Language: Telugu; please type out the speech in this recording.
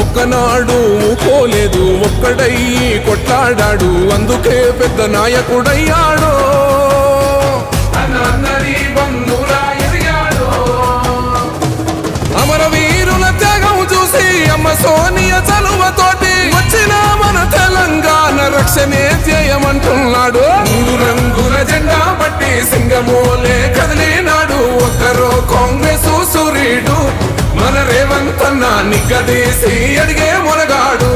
ఒక్కనాడు పోలేదు ఒక్కడయ్యి కొట్లాడాడు. అందుకే పెద్ద నాయకుడయ్యాడు. అమరవీరుల త్యాగం చూసి అమ్మ సోనియ ఎంతన్నా నిగ్గదీసి అడిగే మునగాడు.